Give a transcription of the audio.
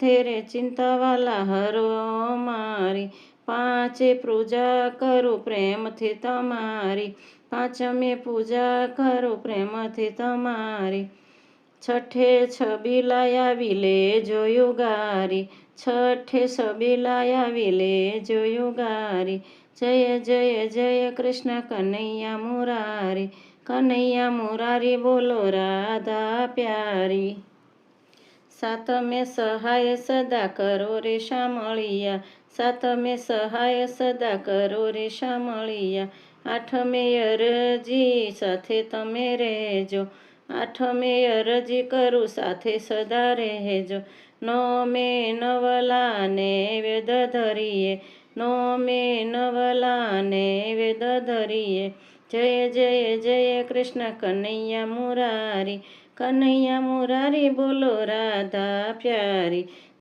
તેરે ચિંતાવાલા હરો મારી પાંચે પૂજા કરું પ્રેમથી તમારી પાંચમે પૂજા કરું પ્રેમથી તમારી છઠ્ઠે છબીલા આવી લે જોયું ગારી છઠ્ઠે છબીલા આવી જોયું ગારી જય જય જય કૃષ્ણ કનૈયા મુરારી કનૈયા મુરારી બોલો રાધા પ્યારી સાતમે સહાય સદા કરો રે શામળિયા સાતમે સહાય સદા કરો રે શામળિયા આઠમે અરજી સાથે તમે રહેજો આઠમે અરજી કરું સાથે સદા રહેજો નોમે નવલાને વેદ ધરીએ નોમે નવલાને વેદ ધરીએ જય જય જય કૃષ્ણ કનૈયા મુરારી કનૈયા મુરારી બોલો રાધા પ્યારી.